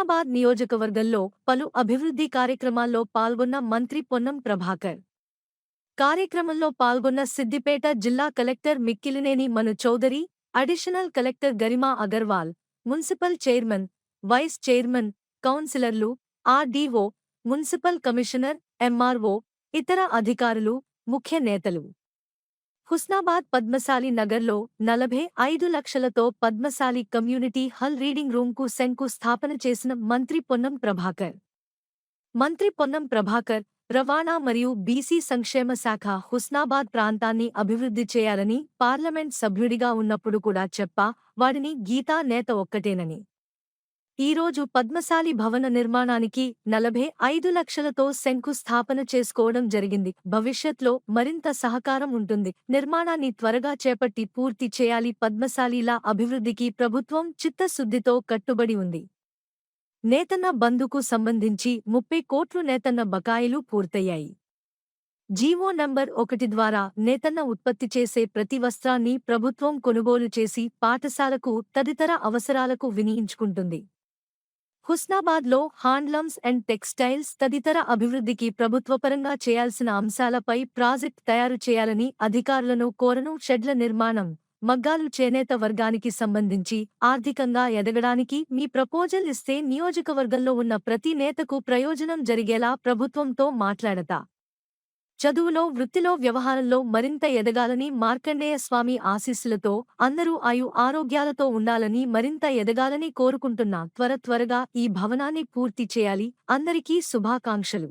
హుస్నాబాద్ నియోజకవర్గంలో పలు అభివృద్ధి కార్యక్రమాల్లో పాల్గొన్న మంత్రి పొన్నం ప్రభాకర్. కార్యక్రమంలో పాల్గొన్న సిద్దిపేట జిల్లా collector Mikkilineni Manu Chowdary additional collector Garima Agarwal municipal chairman vice chairman కౌన్సిలర్లు ఆర్డీఓ మున్సిపల్ కమిషనర్ ఎంఆర్ఓ ఇతర అధికారులు ముఖ్య నేతలు. హుస్నాబాద్ పద్మశాలి నగర్లో నలభై ఐదు లక్షలతో పద్మశాలి కమ్యూనిటీ హల్ రీడింగ్ రూమ్కు శంకు స్థాపన చేసిన మంత్రి పొన్నం ప్రభాకర్. మంత్రి పొన్నం ప్రభాకర్ రవాణా మరియు బీసీ సంక్షేమ శాఖ హుస్నాబాద్ ప్రాంతాన్ని అభివృద్ధి చేయాలని పార్లమెంట్ సభ్యుడిగా ఉన్నప్పుడు కూడా చెప్పా వాడిని గీతా నేత ఒక్కటేనని. ఈరోజు పద్మశాలి భవన నిర్మాణానికి నలభై ఐదు లక్షలతో శంకుస్థాపన చేసుకోవడం జరిగింది. భవిష్యత్లో మరింత సహకారం ఉంటుంది. నిర్మాణాన్ని త్వరగా చేపట్టి పూర్తి చేయాలి. పద్మశాలీల అభివృద్ధికి ప్రభుత్వం చిత్తశుద్ధితో కట్టుబడి ఉంది. నేతన్న బంధుకు సంబంధించి ముప్పై కోట్లు నేతన్న బకాయిలు పూర్తయ్యాయి. జీవో నంబర్ ఒకటి ద్వారా నేతన్న ఉత్పత్తి చేసే ప్రతి వస్త్రాన్ని ప్రభుత్వం కొనుగోలు చేసి పాఠశాలకు తదితర అవసరాలకు వినియించుకుంటుంది హుస్నాబాద్లో హాండ్లమ్స్ అండ్ టెక్స్టైల్స్ తదితర అభివృద్ధికి ప్రభుత్వపరంగా చేయాల్సిన అంశాలపై ప్రాజెక్ట్ తయారు చేయాలని అధికారులను కోరను షెడ్ల నిర్మాణం మగ్గాలు చేనేత వర్గానికి సంబంధించి ఆర్థికంగా ఎదగడానికి మీ ప్రపోజల్ ఇస్తే నియోజకవర్గంలో ఉన్న ప్రతి నేతకు ప్రయోజనం జరిగేలా ప్రభుత్వంతో మాట్లాడతా. చదువులో వృత్తిలో వ్యవహారంలో మరింత ఎదగాలని మార్కండేయ స్వామి ఆశీస్సులతో అందరూ ఆయు ఆరోగ్యాలతో ఉండాలని మరింత ఎదగాలని కోరుకుంటున్నా. త్వర త్వరగా ఈ భవనాన్ని పూర్తి చేయాలి. అందరికీ శుభాకాంక్షలు.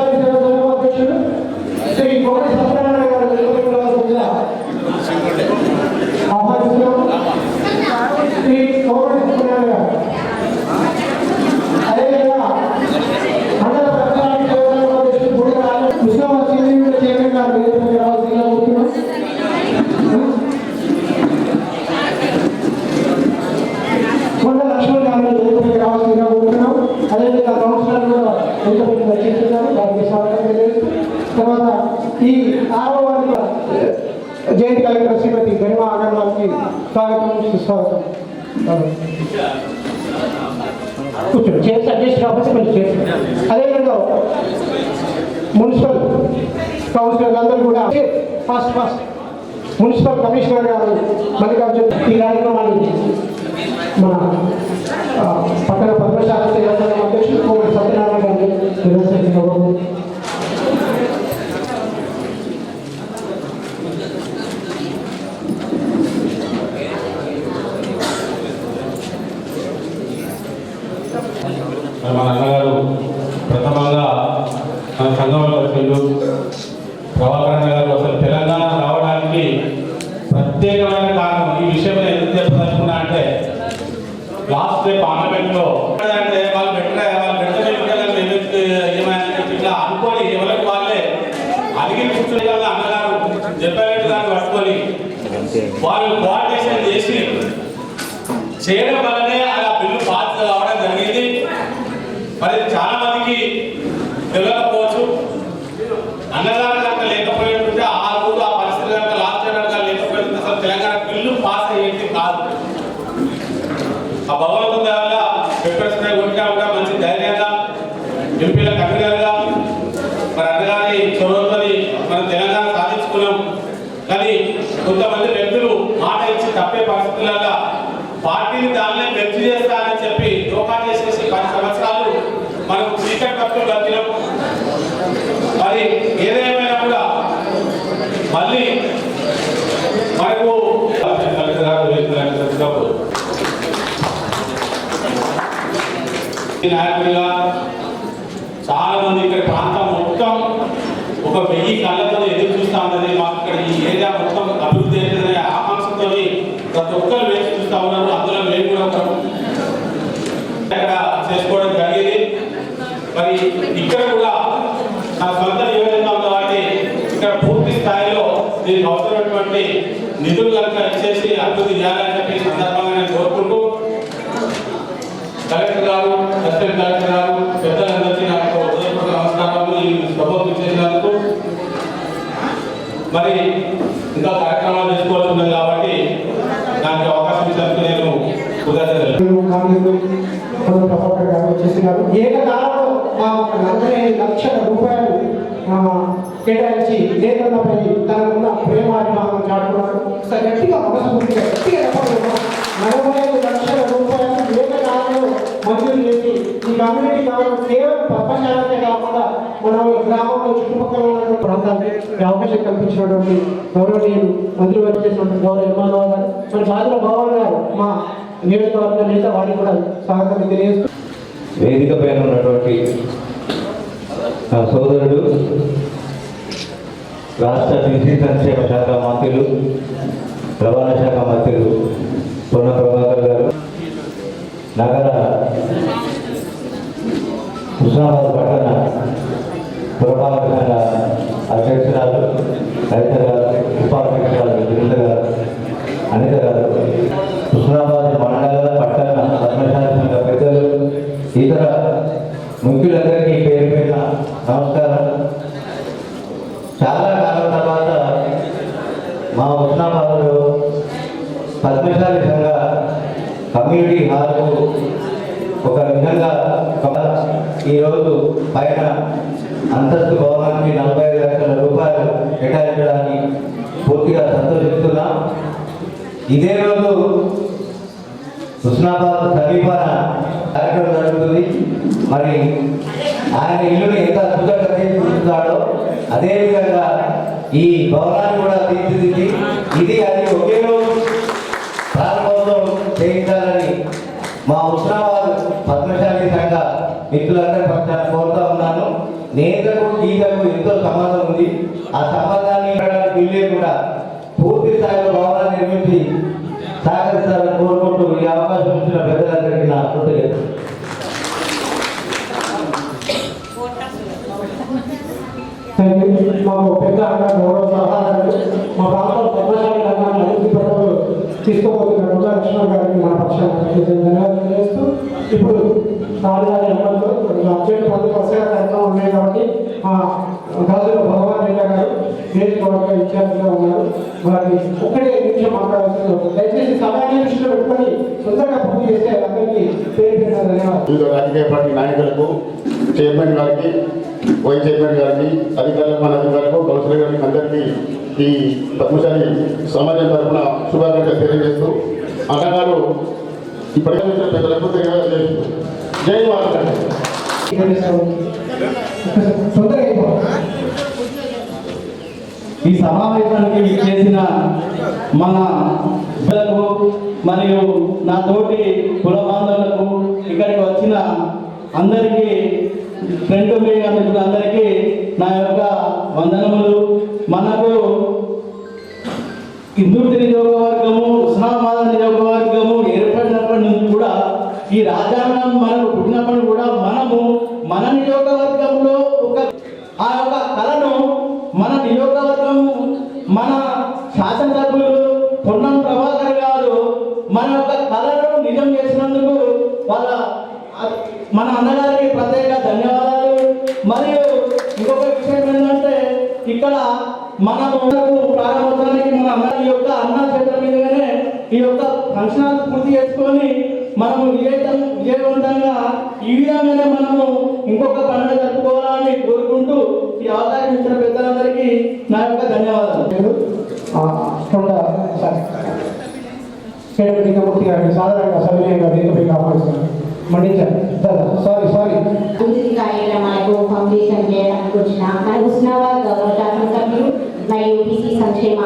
కొండ లక్ష్మణ్ గారిని వేదికపైకి రావాల్సిందిగా కోరుతున్నాం అదేవిధంగా కౌన్సిలర్ కూడా వేదికపైకి వచ్చేస్తున్నారు వారికి స్వాగతం తెలియజేస్తూ తర్వాత ఈ ఆరో వార్డు జయంతి కలెక్టర్ శ్రీమతి గరిమా అగర్వాల్కి స్వాగతం సుస్వాగతం కూర్చోండి చేసి అడ్జస్ట్ కాకపోతే కొంచెం చేసి అదేవిధంగా మున్సిపల్ కౌన్సిలర్ అందరూ కూడా ఫాస్ట్ ఫాస్ట్ మున్సిపల్ గారు మల్లికార్జున ఈ కార్యక్రమాన్ని మన ఆ, పట్టణ పద్మశాల సేవా సంఘం అధ్యక్షులు కోమటి సత్యనారాయణ గారిని నిర్వహించిన మరి మన అన్నగారు ప్రథమంగా మన సంఘంలో వచ్చిండు ప్రభాకర్ అన్న గారు అసలు తెలంగాణ రావడానికి ప్రత్యేకమైన కారణం ఈ విషయం నేను ఎందుకు చెప్పదలుచుకున్నా అంటే లాస్ట్ డే పార్లమెంట్లో అంటే వాళ్ళు పెట్టిన వాళ్ళు పెట్టిన ఎన్నికలను ఎందుకు ఏమైనా చెప్పి ఇట్లా అనుకొని ఎవరికి వాళ్ళే అడిగి కూర్చునే వాళ్ళ అన్నగారు చెప్పారంటే దాన్ని పట్టుకొని వాళ్ళు కోఆర్డినేషన్ చేసి చేయడం వల్లనే అలా బిల్లు పాస్ కావడం జరిగింది. మరి చాలా మందికి తెలియకపోవచ్చు అన్నదాన కనుక లేకపోయింటే ఆ రోజు ఆ పరిస్థితి కనుక లాస్ట్ కనుక లేకపోయింటే అసలు తెలంగాణ బిల్లు పాస్ అయ్యేది కాదు ఆ భగవంతుని దయ వల్ల పెప్పర్ స్ప్రే కొట్టినా కూడా మంచి ధైర్యంగా ఎంపీల కన్వీనర్గా మరి అన్నగారి చొరవతో మనం తెలంగాణ సాధించుకున్నాం కానీ కొంతమంది వ్యక్తులు మాట ఇచ్చి తప్పే పరిస్థితులలో పార్టీని దానినే మెర్చి చేస్తారని చెప్పి దోకా చేసేసి పది సంవత్సరాలు మనకు చీకటి భక్తులు బతికినాం మరి ఏదేమైనా కూడా మళ్ళీ మనకు కలెక్టర్ గారు వేసినప్పుడు ఈ నాయకుడిగా చాలా మంది ఇక్కడ ప్రాంతం మొత్తం ఒక కళ్ళతో ఎదురు చూస్తా ఉన్నది మాకు ఇక్కడ ఈ ఏరియా మొత్తం అభివృద్ధి అవుతుందనే ఆకాంక్షతో ప్రతి ఒక్కరు వేసి చూస్తా ఉన్నారు. అందులో మేము కూడా ఒక ఇక్కడ చేసుకోవడం జరిగింది. మరి ఇక్కడ కూడా నా సొంత నియోజకవర్గం కాబట్టి ఇక్కడ పూర్తి స్థాయిలో దీనికి అవసరమైనటువంటి నిధులు కనుక ఇచ్చేసి అభివృద్ధి చేయాలని చెప్పి సందర్భంగా నేను కోరుకుంటూ కలెక్టర్ గారు అసిస్టెంట్ కలెక్టర్ గారు పెద్దలందరికీ మరి ఇంకా కార్యక్రమాలు చేసుకోవాల్సి ఉన్నది కాబట్టి దానికి అవకాశం ఇచ్చినందుకు నేను ఏకకాలంలో మా నలభై ఐదు లక్షల రూపాయలు కేటాయించి నేతలపై తనకున్న ప్రేమాభిమానం చాటుకున్నాడు గట్టిగా మనస్ఫూర్తిగా గట్టిగా అవకాశం అవకాశం కల్పించినటువంటి గౌరవనీయులు మంత్రి చేసినటువంటి గౌరవ ఎంఆర్ఓ గారు మరి బాధ్యత భవన్ గారు మా నియోజకవర్గ నేత వాడికి కూడా స్వాగతం తెలియజేస్తూ వేదిక పైన ఉన్నటువంటి సోదరుడు రాష్ట్ర బీసీ సంక్షేమ శాఖ మంత్రులు రవాణా శాఖ మంత్రులు పొన్న ప్రభాకర్ గారు నగర హుస్నాబాద్ పట్టణ పురపాలక సంఘ అధ్యక్షురాలు లలిత గారు ఉపాధ్యక్షురాలు బృంద గారు అనిత గారు హుస్నాబాద్ మండల పట్టణ ధర్మశాస్త్ర పెద్దలు ఇతర ముఖ్యులందరికీ పేరు పేరున నమస్కారం. చాలా కాలం తర్వాత మా హుస్నాబాద్లో పద్మశాలి సంఘ కమ్యూనిటీ హాల్కు ఒక విధంగా ఈరోజు పైన అంతస్తు భవనానికి నలభై కేటాయించడాన్ని పూర్తిగా సంతోషిస్తున్నాం. ఇదే రోజు హుస్నాబాద్ సమీపాన కార్యక్రమం జరుగుతుంది. మరి ఆయన ఇల్లుని ఎంత అద్భుతంగా తీర్చిదిద్దుతాడో అదేవిధంగా ఈ భవనాన్ని కూడా తీర్చిదిద్ది ఇది అది ఒకే రోజు ప్రారంభోత్సవం చేయించాలని మా హుస్నాబాద్ పద్మశాలి సంఘ మిత్రులందరి పక్షాన కోరుతా ఉన్నాను. నేతకు గీతకు ఎంతో సంబంధం ఉంది. ఆ సంబంధాన్ని ఇవ్వడానికి వీళ్ళే కూడా పూర్తి స్థాయిలో భవనాన్ని నిర్మించి సహకరిస్తారని కోరుకుంటూ ఈ అవకాశం ఇచ్చిన పెద్దలందరికీ నా కృతజ్ఞత మాకు పెద్ద అన్న గౌరవ మా ప్రాంతం పద్మశాలి రంగాన్ని అభివృద్ధి పథకంలో తీసుకోబోతున్న రోజా గారికి ధన్యవాదాలు ఇప్పుడు నాలుగారి అమల్లో అత్యంత మంది పరిసర కార్యక్రమం ఉన్నాయి కాబట్టి మా గాజుల భగవాన్ రెడ్డి గారు నియోజకవర్గ ఇన్ఛార్జిగా ఉన్నారు. వారిని ఒక్కడే నిమిషం మాట్లాడాల్సింది. దయచేసి సమయాన్ని దృష్టిలో పెట్టుకొని తొందరగా పూర్తి చేస్తే అందరికీ పేరు వివిధ రాజకీయ పార్టీ నాయకులకు చైర్మన్ గారికి వైస్ చైర్మన్ గారికి అధికారులకు మన అధికారులకు కౌన్సిలర్ గారికి అందరికీ ఈ పద్మశాలి సమాజం తరఫున శుభాకాంక్షలు తెలియజేస్తూ అన్నగారు ఇప్పటికే ధన్యవాదాలు చేస్తూ జై మాత. ఈ సమావేశానికి చేసిన మన పిల్లలకు మరియు నా తోటి కుల బాంధవులకు ఇక్కడికి వచ్చిన అందరికీ ఫ్రెండ్ అందరికీ నా యొక్క వందనములు. మనకు హిందూటి నియోజకవర్గము ఉస్మానాబాద్ నియోజకవర్గము ఏర్పడినప్పటి నుంచి కూడా ఈ రాజ్యాంగం మనకు పుట్టినప్పుడు కూడా మనము మన నియోజకవర్గంలో మన అన్నగారికి ప్రత్యేక ధన్యవాదాలు. మరియు ఇంకొక విషయం ఏంటంటే ఇక్కడ మన ప్రారంభోత్సవానికి మన అన్న యొక్క అన్న క్షేత్రం మీదుగానే ఈ యొక్క ఫంక్షన్ పూర్తి చేసుకొని మనము విజయతం విజయవంతంగా ఈ విధంగానే మనము ఇంకొక పండుగ జరుపుకోవాలని కోరుకుంటూ ఈ అవకాశం ఇచ్చిన పెద్దలందరికీ నా యొక్క ధన్యవాదాలు. సాధారణంగా సవినయంగా దీనిపై ఆహ్వానిస్తున్నాను మండించారు సారీ సారీ ఫౌండేషన్ చేయడానికి వచ్చిన గౌరవ శాసనసభ్యులు మరియు బీసీ సంక్షేమ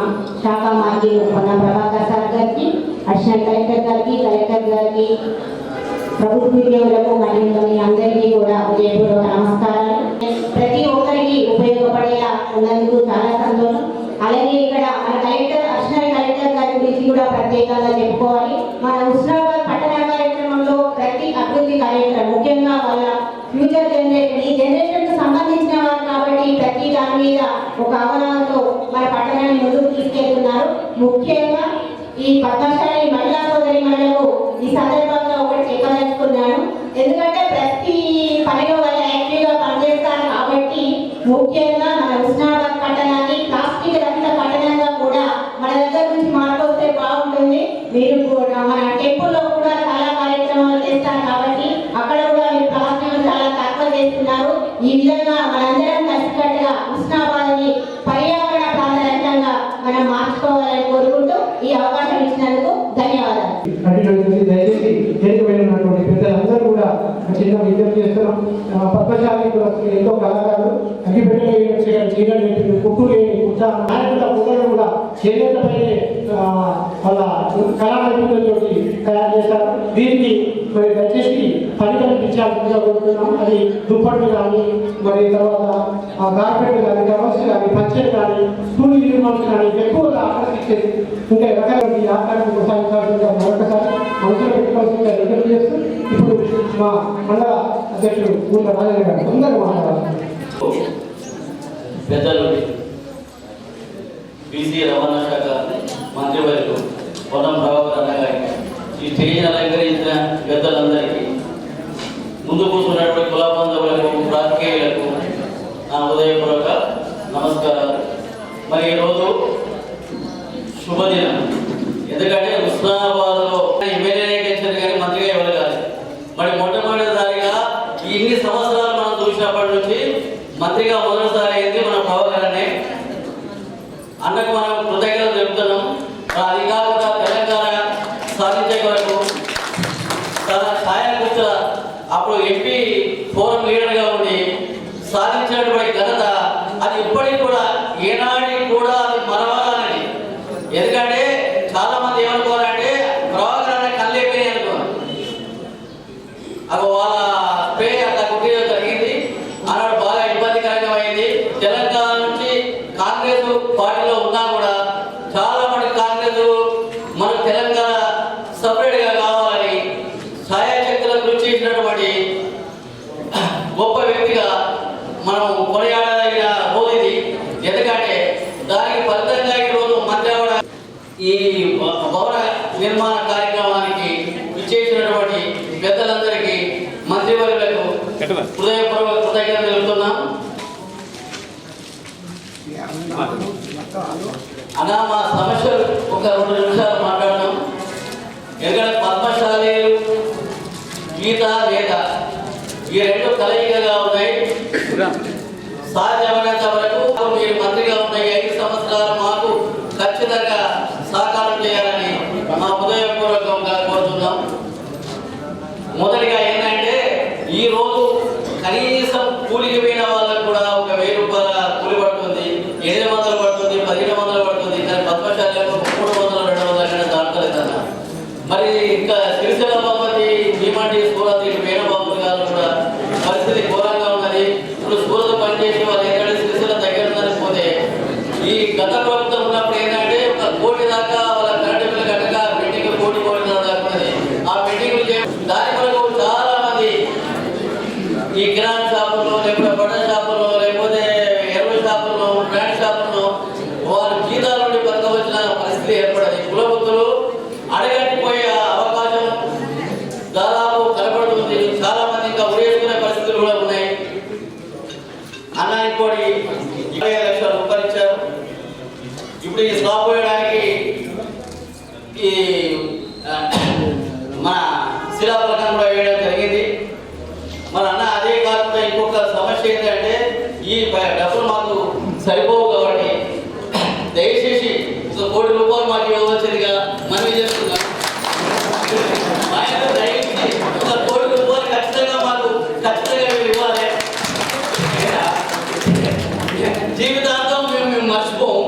శాఖ మాజీలు పొన్న ప్రభాకర్ సార్ గారికి అడిషనల్ కలెక్టర్ గారికి కలెక్టర్ గారికి ప్రభుత్వ ఉద్యోగులకు మరియు మీ అందరికీ కూడా ఉదయపూర్వక నమస్కారాలు ప్రతి ఒక్కరికి ఉపయోగపడేలా ఉన్నందుకు చాలా సంతోషం. అలాగే ఇక్కడ మన కలెక్టర్ అడిషనల్ కలెక్టర్ గారి గురించి కూడా ప్రత్యేకంగా చెప్పుకోవాలి. మన హుస్నాబాద్ అభివృద్ధి కార్యక్రమం. ముఖ్యంగా వాళ్ళ ఫ్యూచర్ జనరేషన్ ఈ జనరేషన్కు సంబంధించిన వారు కాబట్టి ప్రతి దాని మీద ఒక అవగాహనతో మన పట్టణాన్ని ముందుకు తీసుకెళ్తున్నారు. ముఖ్యంగా ఈ పద్మశాలి మహిళా సోదరి మహిళలకు ఈ సందర్భంగా ఒకటి చెప్పదలుచుకున్నాను. ఎందుకంటే ప్రతి పనిలో వాళ్ళు యాక్టివ్గా పనిచేస్తారు కాబట్టి ముఖ్యంగా మన హుస్నాబాద్ పట్టణాన్ని ప్లాస్టిక్ రహిత పట్టణంగా కూడా మన దగ్గర నుంచి మార్కొస్తే బాగుంటుంది మీరు కూడా మన టెంపుల్లో కూడా చాలా కార్యక్రమాలు చేస్తారు కాబట్టి అక్కడ కూడా మీరు ప్లాస్టిక్ చాలా తక్కువ చేస్తున్నారు ఈ విధంగా మనందరం కలిసికట్టుగా హుస్నాబాద్ని పర్యావరణ ప్రాంతరంగంగా మనం మార్చుకోవాలని కోరుకుంటూ ఈ అవకాశం ఇచ్చినందుకు ధన్యవాదాలు నటినటువంటి దయచేసి చేరిపోయినటువంటి పెద్దలందరూ కూడా చిన్న విజ్ఞప్తి చేస్తున్నాం ఆ, పద్మశాలి కూడా ఎంతో కళాకారులు అగ్గిపెట్టలు కుట్టులు కుట్ట నాయకుల కుట్రలు కూడా చేనేతపైనే ఆ, వాళ్ళ కళా నైపుణ్యంతో తయారు చేస్తారు దీనికి మరి దయచేసి పని కల్పించాల్సిందిగా కోరుతున్నాం. అది దుప్పట్లు కానీ మరి తర్వాత ఆ కానీ కవర్స్ కానీ పచ్చడి కానీ స్కూల్ యూనిఫామ్స్ కానీ ఎక్కువగా ఆకర్షించేది ఇంకా రకాల ఈ ఆకారాన్ని కొనసాగించాల్సిందిగా మరొకసారి మనసులో పెట్టుకోవాల్సిందిగా రిజర్వ్ చేస్తూ ఇప్పుడు మా మండల అధ్యక్షుడు ఊళ్ళ రాజేంద్ర గారు తొందరగా మాట్లాడాలి పెద్దలు బీసీ రవాణా శాఖ మంత్రివర్యులు పొలం ప్రభాకర్ అన్న గారికి ఈ స్టేజ్ అలంకరించిన పెద్దలందరికీ ముందు కూర్చున్నటువంటి కుల బంధువులకు రాజకీయులకు నా హృదయపూర్వక నమస్కారాలు. మరి ఈరోజు శుభదినం. ఎందుకంటే ఉస్మానాబాద్లో ఎమ్మెల్యేనే గెలిచారు కానీ మంత్రిగా ఎవరు కాదు మరి మొట్టమొదటిసారిగా ఈ ఇన్ని సంవత్సరాలు మనం చూసినప్పటి నుంచి మంత్రిగా మొదటిసారి అయింది మన ప్రభాకర్ అనే అన్నకు మనం కృతజ్ఞతలు చెప్తున్నాం ఆ అధికారులుగా తెలంగాణ సాధించే కొరకు తన ఛాయాకృత అప్పుడు ఎంపీ ఫోరం లీడర్గా ఉండి సాధించినటువంటి ఘనత అది ఇప్పటికి కూడా ఏనాడికి కూడా అది మరవాలని ఎందుకంటే చాలా మంది ఏమనుకోవాలంటే ప్రభాకర్ అనే కళ్ళైపోయినాయి అనుకున్నారు అక్కడ వాళ్ళ పే అట్లా కుట్టిన జరిగింది ఆనాడు బాగా ఇబ్బందికరంగా అయింది తెలంగాణ నుంచి కాంగ్రెస్ పార్టీలో ఉన్నా కూడా చాలా మంది కాంగ్రెస్ మన తెలంగాణ సపరేట్గా కావాలి. కావాలని ఛాయాశక్తుల కృషి చేసినటువంటి గొప్ప వ్యక్తిగా మనం కొనియాడదగిన రోజు ఎందుకంటే దానికి ఫలితంగా ఈరోజు మంత్రివాడ ఈ భవన నిర్మాణ కార్యక్రమానికి విచ్చేసినటువంటి పెద్దలందరికీ మంత్రివర్యులకు హృదయపూర్వక కృతజ్ఞతలు తెలుపుతున్నాం. అన్న మా సమస్యలు ఒక రెండు నిమిషాలు ఈ రెండు కలయికగా ఉన్నాయి. సాధ్యమైనంత వరకు మీరు మంత్రిగా ఉన్న ఐదు సంవత్సరాలు మాకు ఖచ్చితంగా సహకారం చేయాలని మా హృదయపూర్వకంగా కోరుతున్నాం. మొదటిగా ఏంటంటే ఈ రోజు కనీసం కూలికి పోయిన వాళ్ళకు కూడా ఒక వెయ్యి రూపాయల కూలి పడుతుంది ఎనిమిది వందలు పడుతుంది పదిహేను వందలు పడుతుంది కానీ పద్మశాలకు మూడు వందలు రెండు వందల దాటలేదు మరి ఇంకా సిరిసిల్ల బాబతి భీమాటి సూరత్ ఇటు వేణ బాబు గారు కూడా పరిస్థితి ఘోరంగా ఉన్నది ఇప్పుడు సూరత్ పనిచేసి వాళ్ళు ఎక్కడ సిరిసిల్ల దగ్గర ఉందని పోతే ఈ గత ప్రభుత్వం ఉన్నప్పుడు ఏంటంటే ఒక కోటి దాకా వాళ్ళ కరెంటు బిల్లు కట్టక మీటింగ్ కోటి కోటి దాకా ఉన్నది ఆ మీటింగ్ దాని వరకు చాలా మంది ఈ కిరాణా షాపుల్లో లేకపోతే బట్టల షాపుల్లో లేకపోతే ఎరువుల షాపుల్లో బ్రాండ్ షాపుల్లో వారు జీతాల నుండి బతకవలసిన పరిస్థితి ఏర్పడింది కులవృత్తులు అడగట్టిపోయే అవకాశం దాదాపు కనబడుతుంది చాలా మంది ఇంకా ఉరేసుకునే పరిస్థితులు కూడా ఉన్నాయి అన్న ఇంకోటి ఇరవై ఐదు లక్షల రూపాయలు ఇచ్చారు ఇప్పుడు ఈ స్లాబ్ పోయడానికి ఈ ఆ, మన శిలాఫలకం కూడా వేయడం జరిగింది మన అన్న అదే కాకుండా ఇంకొక సమస్య ఏంటంటే ఈ ప- డబ్బులు మాకు సరిపోవు కాబట్టి దయచేసి ఒక కోటి రూపాయలు మాకు ఇవ్వవలసిందిగా మనవి చేస్తున్నాం ఆయన దయచేసి ఒక కోటి రూపాయలు ఖచ్చితంగా మాకు ఖచ్చితంగా మీరు ఇవ్వాలి జీవితాంతం మేము మేము మర్చిపోం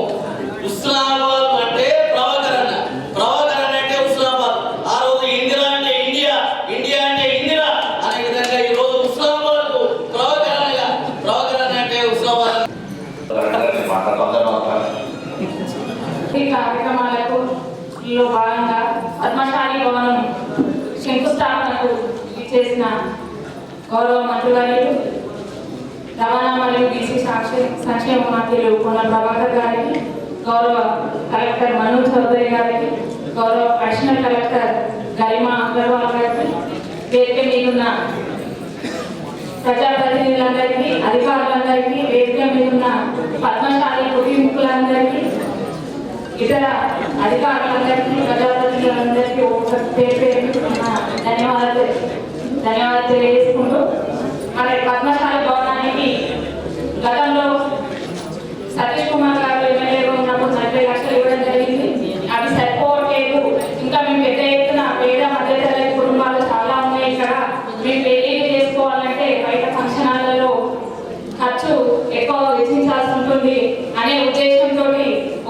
ఉస్లామాబాద్ అంటే ప్రభాకరణ ప్రభాకరణ అంటే ఉస్లామాబాద్ ఆ రోజు ఇందిరా అంటే ఇండియా ఇండియా అంటే ఇందిరా అనే విధంగా ఈ రోజు ఉస్లామాబాద్ ప్రభాకరణగా ప్రభాకరణ అంటే ఉస్లామాబాద్ ఈ కార్యక్రమాలకు లో భాగంగా పద్మశాలి భవనం శంకుస్థాపనకు చేసిన గౌరవ మంత్రివర్యులు రవాణా మరియు బీసీ సాక్షి సంక్షేమ మంత్రులు పొన్న ప్రభాకర్ గారికి గౌరవ కలెక్టర్ మను చౌదరి గారికి గౌరవ అడిషనల్ కలెక్టర్ గరిమా అగర్వాల్ గారికి వేదిక మీదున్న ప్రజాప్రతినిధులందరికీ అధికారులందరికీ వేదిక మీదున్న పద్మశాలి కుటుంబీకులందరికీ ఇతర అధికారులందరికీ ప్రజాప్రతినిధులందరికీ ఒక పేరు పేరు ధన్యవాదాలు ధన్యవాదాలు తెలియజేసుకుంటూ మరి పద్మశాల భవనానికి గతంలో సతీష్ కుమార్ గారు ఎమ్మెల్యేగా ఉన్నప్పుడు నలభై లక్షలు ఇవ్వడం జరిగింది అవి సరిపోవట్లేదు ఇంకా మేము పెద్ద ఎత్తున పేద మధ్యతరగతి కుటుంబాలు చాలా ఉన్నాయి ఇక్కడ మేము పెళ్ళిళ్ళు చేసుకోవాలంటే బయట ఫంక్షన్ హాల్లలో ఖర్చు ఎక్కువ వెచ్చించాల్సి ఉంటుంది అనే ఉద్దేశంతో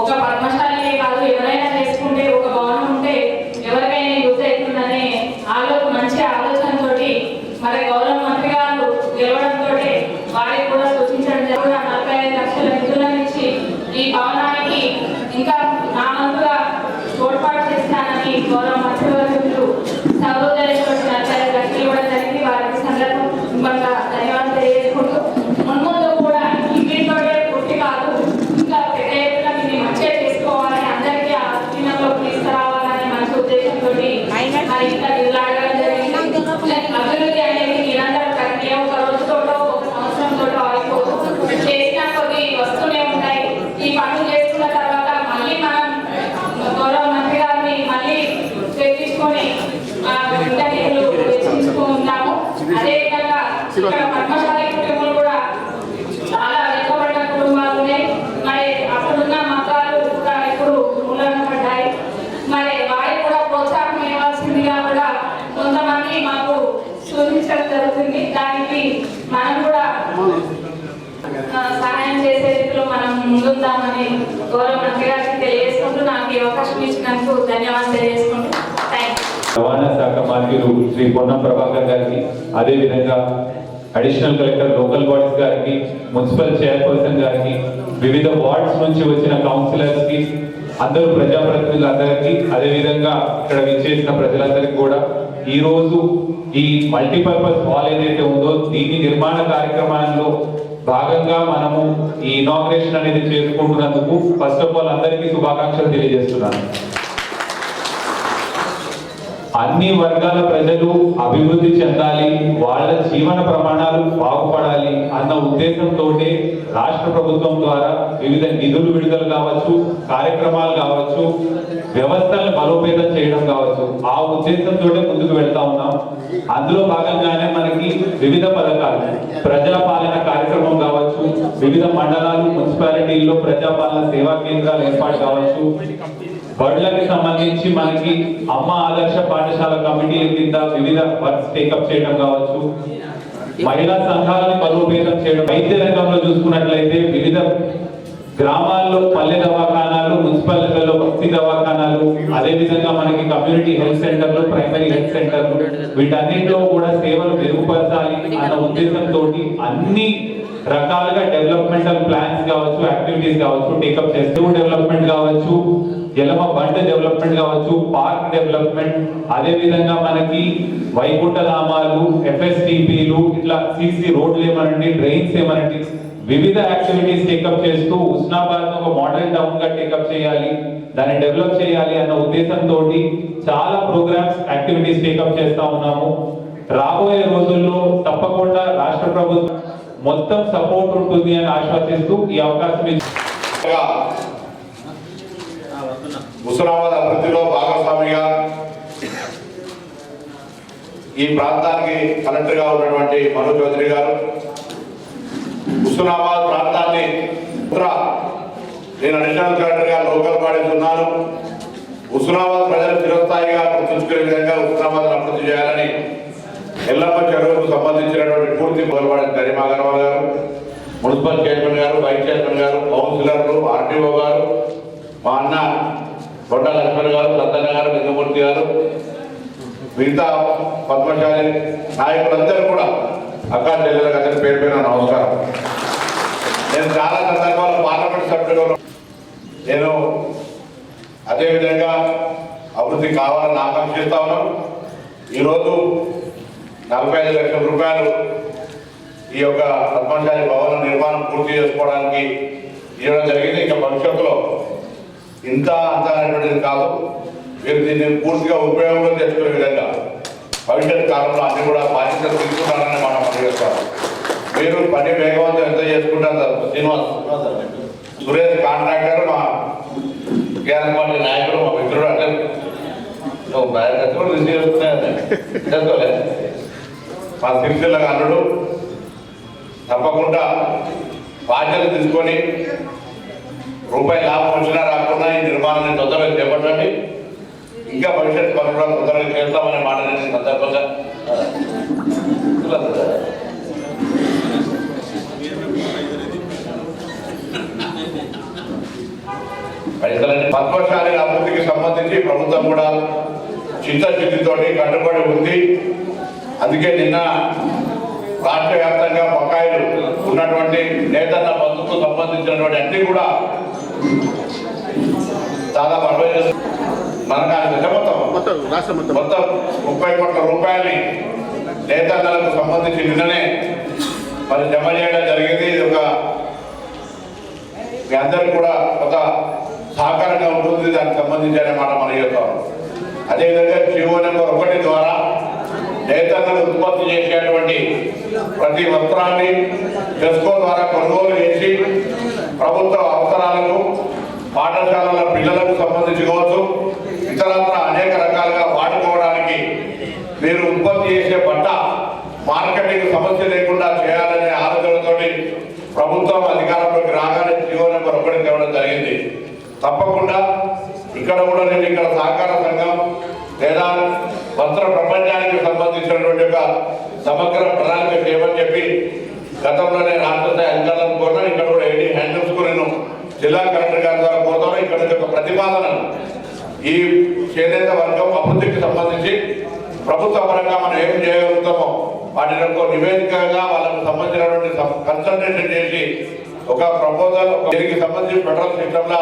ఒక పద్మశాలి కాదు ఎవరైనా చేసుకుంటే ఒక భవనం ఉంటే ఎవరికైనా యూజ్ అవుతుందనే ఆలో మంచి ఆలోచనతో మరి గౌరవ మంత్రి గారు గెలవడంతో వారికి కూడా సూచించడం జరిగింది నలభై ఐదు లక్షల నిధులను ఇచ్చి ఈ భవనానికి ఇంకా నా వంతుగా తోడ్పాటు చేస్తానని గౌరవ మంత్రివర్యులు సహోదరులు నలభై ఐదు లక్షలు ఇవ్వడం జరిగింది వారికి సందర్భంగా ధన్యవాదాలు తెలియజేసుకుంటూ మున్ముందు కూడా ఇంటితోటే పూర్తి కాదు ఇంకా పెద్ద ఎత్తున దీన్ని మంచిగా చేసుకోవాలి అందరికీ ఆ దినంలోకి తీసుకురావాలనే మంచి ఉద్దేశంతో మరి ఇంకా నిధులు అడగడం జరిగింది అభివృద్ధి అనేది నిరంతర ప్రక్రియ ఒక రోజుతోటో ఒక సంవత్సరంతోటో అయిపోదు చేసిన కొద్ది వస్తూనే ఉంటాయి ఈ పనులు చేసుకున్న తర్వాత మళ్ళీ మనం గౌరవ మంత్రి గారిని మళ్ళీ తెప్పించుకొని ఆ ఇంకా నిధులు వెచ్చించుకుంటాము అదేవిధంగా ఇక్కడ పద్మశాలి కుటుంబాలు కూడా చాలా వెనుకబడ్డ కుటుంబాలు ఉన్నాయి మరి అప్పుడున్న మతాలు కూడా ఇప్పుడు మూలన పడ్డాయి మరి వారికి కూడా ప్రోత్సాహం ఇవ్వాల్సిందిగా కూడా కొంతమంది మాకు సూచించడం జరుగుతుంది దానికి మనం కూడా ఆ, సహాయం చేసే రీతిలో మనం ముందుందామని గౌరవ మంత్రి గారికి తెలియజేసుకుంటూ నాకు ఈ అవకాశం ఇచ్చినందుకు ధన్యవాదాలు తెలియజేసుకుంటూ రవాణా శాఖ మంత్రులు శ్రీ పొన్నం ప్రభాకర్ గారికి అదేవిధంగా అడిషనల్ కలెక్టర్ లోకల్ బాడీస్ గారికి మున్సిపల్ చైర్పర్సన్ గారికి వివిధ వార్డ్స్ నుంచి వచ్చిన కౌన్సిలర్స్కి అందరూ ప్రజాప్రతినిధులందరికీ అదేవిధంగా ఇక్కడ విచ్చేసిన ప్రజలందరికీ కూడా ఈ రోజు ఈ మల్టీపర్పస్ హాల్ ఏదైతే ఉందో దీని నిర్మాణ కార్యక్రమాల్లో భాగంగా మనము ఈ ఇనాగ్రేషన్ అనేది చేసుకుంటున్నందుకు ఫస్ట్ ఆఫ్ ఆల్ అందరికీ శుభాకాంక్షలు తెలియజేస్తున్నాను. అన్ని వర్గాల ప్రజలు అభివృద్ధి చెందాలి వాళ్ళ జీవన ప్రమాణాలు బాగుపడాలి అన్న ఉద్దేశంతో రాష్ట్ర ప్రభుత్వం ద్వారా వివిధ నిధులు విడుదల కావచ్చు కార్యక్రమాలు కావచ్చు వ్యవస్థలను బలోపేతం చేయడం కావచ్చు ఆ ఉద్దేశంతో ముందుకు వెళ్తా ఉన్నాం. అందులో భాగంగానే మనకి వివిధ పథకాలు ప్రజాపాలన కార్యక్రమం కావచ్చు వివిధ మండలాలు మున్సిపాలిటీల్లో ప్రజాపాలన సేవా కేంద్రాలు ఏర్పాటు కావచ్చు. బడులకు సంబంధించి మనకి అమ్మ ఆదర్శ పాఠశాల కమిటీల కింద వివిధ వర్క్స్ టేకప్ చేయడం కావచ్చు. మహిళా సంఘాలను బలోపేతం చేయడం వైద్య రంగంలో చూసుకున్నట్లయితే వివిధ గ్రామాల్లో పల్లె దవాఖానాలు మున్సిపల్ లెవెల్లో భక్తి దవాఖానాలు అదే విధంగా మనకి కమ్యూనిటీ హెల్త్ సెంటర్లు ప్రైమరీ హెల్త్ సెంటర్లు వీటన్నిటిలో కూడా సేవలు మెరుగుపరచాలి అన్న ఉద్దేశంతో అన్ని రకాలుగా డెవలప్మెంటల్ ప్లాన్స్ కావచ్చు యాక్టివిటీస్ కావచ్చు టేకప్ చేస్తూ డెవలప్మెంట్ కావచ్చు. జలమ బండ్ డెవలప్మెంట్ కావచ్చు పార్క్ డెవలప్మెంట్ అదే విధంగా మనకి వైకుంఠధామాలు ఎఫ్ఎస్టిపిలు ఇట్లా సిసి రోడ్లు ఏమనండి డ్రైన్స్ ఏమనండి వివిధ యాక్టివిటీస్ టేకప్ చేస్తూ ఉస్నాబాద్ ఒక మోడల్ టౌన్గా టేకప్ చేయాలి దాన్ని డెవలప్ చేయాలి అన్న ఉద్దేశంతో చాలా ప్రోగ్రామ్స్ యాక్టివిటీస్ టేకప్ చేస్తా ఉన్నాము. రాబోయే రోజుల్లో తప్పకుండా రాష్ట్ర ప్రభుత్వం మొత్తం సపోర్ట్ ఉంటుంది అని ఆశ్వాసిస్తూ ఈ అవకాశం ముసలాబాద్ అభివృద్ధిలో భాగస్వామిగా ఈ ప్రాంతానికి కలెక్టర్గా ఉన్నటువంటి మను చౌదరి గారు హుస్నాబాద్ ప్రాంతాన్ని నేను అడిషనల్ కలెక్టర్గా లోకల్ బాడీస్ ఉన్నాను హుస్నాబాద్ ప్రజలు చిరస్థాయిగా గుర్తుంచుకునే విధంగా హుస్నాబాద్ అభివృద్ధి చేయాలని ఎల్లమ్మ చెరువుకు సంబంధించినటువంటి పూర్తి మొదలుపడే గరిమా అగర్వాల్ గారు మున్సిపల్ చైర్మన్ గారు వైస్ చైర్మన్ గారు కౌన్సిలర్లు ఆర్టీఓ గారు మా అన్న కొండ లక్ష్మణ్ గారు సత్తన్న గారు లింగమూర్తి గారు మిగతా పద్మశాలి నాయకులందరూ కూడా అక్కా చెల్లెలకు అందరి పేరు పేరు నమస్కారం. నేను చాలా సందర్భాల్లో పార్లమెంట్ సభ్యులు నేను అదేవిధంగా అభివృద్ధి కావాలని ఆకాంక్షిస్తా ఉన్నాను. ఈరోజు నలభై ఐదు లక్షల రూపాయలు ఈ యొక్క పద్మశాలి భవన నిర్మాణం పూర్తి చేసుకోవడానికి ఇవ్వడం జరిగింది. ఇంకా భవిష్యత్తులో ఇంత అంత అనేటువంటిది కాదు. మీరు దీన్ని పూర్తిగా ఉపయోగంలో తెచ్చుకునే విధంగా భవిష్యత్ కాలంలో అన్ని కూడా బాధ్యతలు తీసుకున్నారని మనం పనిచేస్తాం మీరు పని వేగవంతం ఎంత చేసుకుంటారు శ్రీనివాస్. సురేష్ కాంట్రాక్టర్ మా కేరళ పార్టీ నాయకుడు మా మిత్రుడు అంటే నువ్వు బ్యాగ్ రిసీవ్ చేసుకునే చేసుకోలే. మా సిరిసిల్ల అల్లుడు తప్పకుండా బాధ్యత తీసుకొని రూపాయి లాభం వచ్చినా రాకుండా ఈ నిర్మాణాన్ని తొందరగా చేపట్టండి. ఇంకా భవిష్యత్తు పనులు కూడా తొందరగా చేస్తామనే మాట నేను సందర్భంగా పైసలని పద్మశాలి అభివృద్ధికి సంబంధించి ప్రభుత్వం కూడా చిత్తశుద్ధితో కట్టుబడి ఉంది. అందుకే నిన్న రాష్ట్ర వ్యాప్తంగా బకాయిలు ఉన్నటువంటి నేతన్న బంధుకు సంబంధించినటువంటి అన్ని కూడా దాదాపు అరవై మనకు మొత్తం. మొత్తం ముప్పై కోట్ల రూపాయలని నేతన్నలకు సంబంధించి నిన్ననే మరి జమ చేయడం జరిగింది. ఇది ఒక మీ అందరికి కూడా ఒక సహకారంగా ఉంటుంది. దానికి సంబంధించి అనే మాట మనం చెప్తాం అదేవిధంగా జీవో నెంబర్ ఒకటి ద్వారా రైతాంగం ఉత్పత్తి చేసేటువంటి ప్రతి వస్త్రాన్ని టెస్కో ద్వారా కొనుగోలు చేసి ప్రభుత్వ అవసరాలకు పాఠశాలల పిల్లలకు సంబంధించి కావచ్చు ఇతరత్ర అనేక రకాలుగా వాడుకోవడానికి మీరు ఉత్పత్తి చేసే బట్ట మార్కెటింగ్ సమస్య లేకుండా చేయాలనే ఆలోచనతోటి ప్రభుత్వం అధికారంలోకి రాగానే జీవో నెంబర్ ఒకటి తేవడం జరిగింది. తప్పకుండా ఇక్కడ కూడా నేను ఇక్కడ సహకార సంఘం లేదా వస్త్ర ప్రపంచానికి సంబంధించినటువంటి ఒక సమగ్ర ప్రణాళిక చేయమని చెప్పి గతంలోనే రాష్ట్ర స్థాయి అధికారులను కోరినా ఇక్కడ కూడా ఏడీ హ్యాండిల్స్కు నేను జిల్లా కలెక్టర్ గారి ద్వారా కోరుతాను ఇక్కడ నుంచి ఒక ప్రతిపాదనను ఈ చేనేత వర్గం అభివృద్ధికి సంబంధించి ప్రభుత్వ పరంగా మనం ఏం చేయగలుగుతామో వాటిని ఒక నివేదికగా వాళ్ళకు సంబంధించినటువంటి కన్సల్టేషన్ చేసి ఒక ప్రపోజల్ దీనికి సంబంధించి ఫెడరల్ సిస్టంలో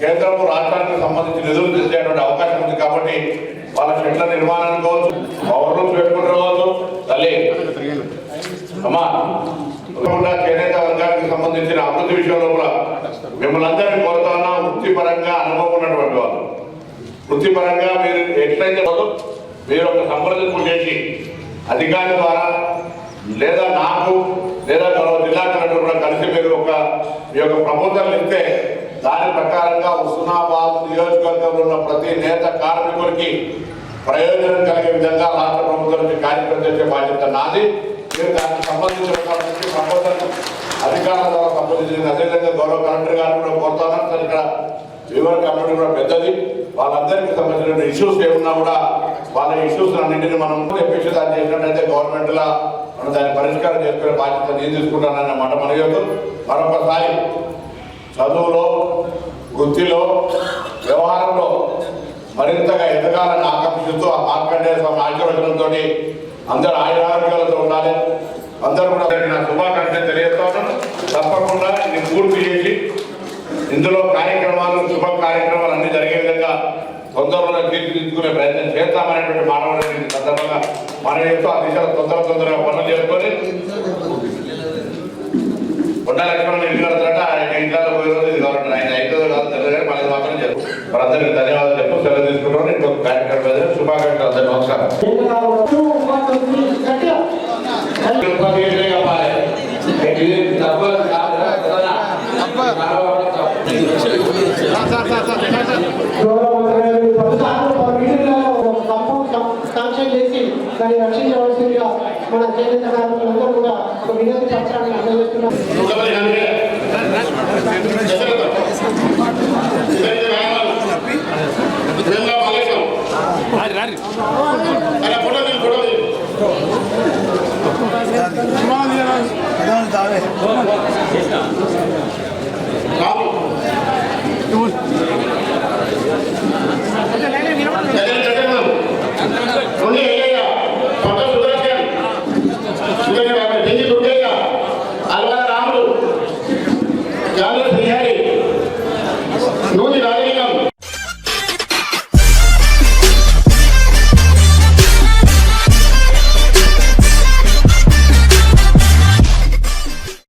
కేంద్రము రాష్ట్రానికి సంబంధించి నిధులు తెచ్చేటువంటి అవకాశం ఉంది కాబట్టి వాళ్ళ చెట్ల నిర్మాణానికి కావచ్చు పవర్ రూమ్స్ పెట్టుకుంటారు కావచ్చు తల్లి. అమ్మా చేనేత వర్గానికి సంబంధించిన అభివృద్ధి విషయంలో కూడా మిమ్మల్ని అందరినీ కోరుతున్నా వృత్తిపరంగా అనుభవం ఉన్నటువంటి వాళ్ళు. వృత్తిపరంగా మీరు ఎట్లయితే మీరు ఒక సంప్రదింపు చేసి అధికారి ద్వారా లేదా నాకు లేదా గౌరవ జిల్లా కలెక్టర్ మీ యొక్క ప్రపోజల్ ఇస్తే దాని ప్రకారంగా హుస్నాబాద్ నియోజకవర్గంలో ఉన్న ప్రతి నేత కార్మికుడికి ప్రయోజనం కలిగే విధంగా రాష్ట్ర ప్రభుత్వం నుంచి కార్యక్రమం చేసే బాధ్యత నాది. మీరు దానికి సంబంధించిన సంబంధం అధికారుల ద్వారా సంబంధించింది. అదేవిధంగా గౌరవ కలెక్టర్ గారు కూడా కోరుతున్నాను సార్ ఇక్కడ వివర కమిటీ కూడా పెద్దది. వాళ్ళందరికీ సంబంధించిన ఇష్యూస్ ఏమున్నా కూడా వాళ్ళ ఇష్యూస్ అన్నింటినీ మనం చెప్పేసి దాన్ని చేసినట్టయితే గవర్నమెంట్లో మనం దాన్ని పరిష్కారం చేసుకునే బాధ్యత నేను తీసుకుంటానన్న మాట మన యొక్క మరొకసారి చదువులో వృత్తిలో వ్యవహారంలో మరింతగా ఎదగాలని ఆకర్షిస్తూ ఆ మార్కండేయ స్వామి ఆశీర్వచనంతో అందరూ ఆయురారోగ్యాలతో ఉండాలి. అందరూ కూడా నా శుభాకాంక్షలు తెలియజేస్తాను. తప్పకుండా ఇది పూర్తి చేసి ఇందులో కార్యక్రమాలు శుభ కార్యక్రమాలు అన్ని జరిగే విధంగా తొందరలో తీర్చిదిద్దుకునే ప్రయత్నం చేస్తామనేటువంటి మానవుని సందర్భంగా మనం యొక్క ఆ దిశలో తొందర తొందరగా పనులు చేసుకొని కొండ లక్ష్మణ్ ఇల్లు కడతారట ఆయన ఇంట్లో పోయే రోజు ఇది కావాలంటారు ఆయన అవుతుందో కాదు తెలియదు మళ్ళీ మాత్రం చెప్పు. మనందరికీ ధన్యవాదాలు చెప్పు. సెలవు తీసుకుంటాం. ఇంకొక కార్యక్రమం శుభాకాంక్షలు అందరూ నమస్కారం. తప్ప కృషి చేసి దాన్ని రక్షించవలసిందిగా మన చేనేత కార్మికులందరూ కూడా ఒక వినతి పత్రాన్ని అందజేస్తున్నాం